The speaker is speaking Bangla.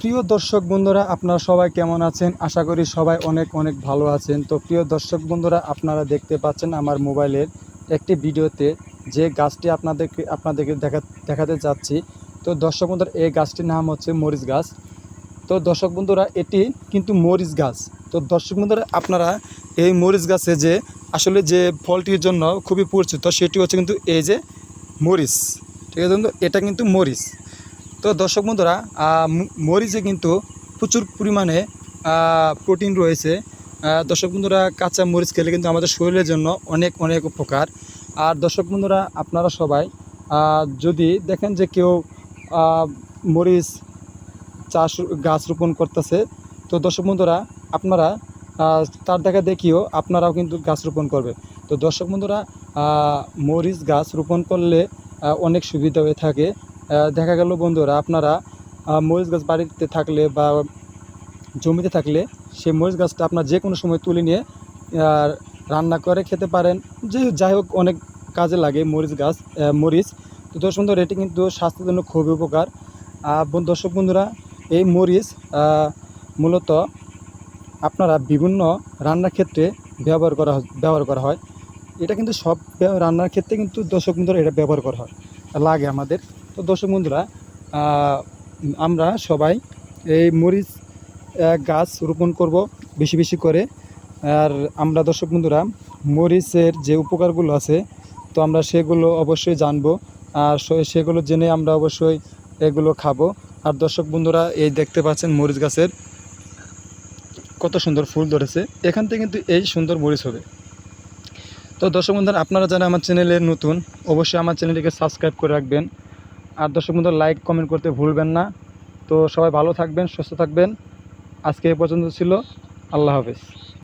প্রিয় দর্শক বন্ধুরা, আপনারা সবাই কেমন আছেন? আশা করি সবাই অনেক অনেক ভালো আছেন। তো প্রিয় দর্শক বন্ধুরা, আপনারা দেখতে পাচ্ছেন আমার মোবাইলের একটি ভিডিওতে যে গাছটি আপনাদেরকে আপনাদেরকে দেখা, দেখাতে যাচ্ছি তো দর্শক বন্ধুরা, এই গাছটির নাম হচ্ছে মরিচ গাছ। তো দর্শক বন্ধুরা, এটি কিন্তু মরিচ গাছ। তো দর্শক বন্ধুরা, আপনারা এই মরিচ গাছে যে, আসলে যে ফলটির জন্য খুবই পরিচিত, সেটি হচ্ছে কিন্তু এই যে মরিচ। ঠিক আছে বন্ধু? এটা কিন্তু মরিচ। তো দর্শক বন্ধুরা মরিচে কিন্তু প্রচুর পরিমাণে প্রোটিন রয়েছে। দর্শক বন্ধুরা, কাঁচা মরিচ খেলে কিন্তু আমাদের শরীরের জন্য অনেক অনেক উপকার। আর দর্শক বন্ধুরা, আপনারা সবাই যদি দেখেন যে কেউ মরিচ চাষ গাছ রোপণ করতেছে, তো দর্শক বন্ধুরা, আপনারা তার দেখা দেখিও আপনারাও কিন্তু গাছ রোপণ করবে। তো দর্শক বন্ধুরা মরিচ গাছ রোপণ করলে অনেক সুবিধা হয়ে থাকে। দেখা গেল বন্ধুরা আপনারা মরিচ গাছ বাড়িতে থাকলে বা জমিতে থাকলে সেই মরিচ গাছটা আপনার যে কোনো সময় তুলে নিয়ে আহ, রান্না করে খেতে পারেন। যে যাই হোক অনেক কাজে লাগে মরিচ গাছ মরিচ। তো দর্শক বন্ধুরা এটি কিন্তু স্বাস্থ্যের জন্য খুবই উপকার। আর দর্শক বন্ধুরা এই মরিচ মূলত আপনারা বিভিন্ন রান্নার ক্ষেত্রে ব্যবহার করা ব্যবহার করা হয়। এটা কিন্তু সব রান্নার ক্ষেত্রে কিন্তু দর্শক বন্ধুরা এটা ব্যবহার করা হয়। লাগে আমাদের। তো দর্শক বন্ধুরা আমরা সবাই এই মরিচ গাছ রোপণ করব বেশি বেশি করে। আর আমরা দর্শক বন্ধুরা, মরিচের যে উপকারগুলো আছে, তো আমরা সেগুলো অবশ্যই জানব। আর সেগুলো জেনে আমরা অবশ্যই এগুলো খাব। আর দর্শক বন্ধুরা, এই দেখতে পাচ্ছেন মরিচ গাছের কত সুন্দর ফুল ধরেছে। এখান থেকে কিন্তু এই সুন্দর মরিচ হবে। তো দর্শক বন্ধুরা, আপনারা যারা আমার চ্যানেলে নতুন, অবশ্যই আমার চ্যানেলটিকে সাবস্ক্রাইব করে রাখবেন। আর দর্শক বন্ধু লাইক কমেন্ট করতে ভুলবেন না। তো সবাই ভালো থাকবেন, সুস্থ থাকবেন। আজকে এ পর্যন্ত ছিল। আল্লাহ হাফেজ।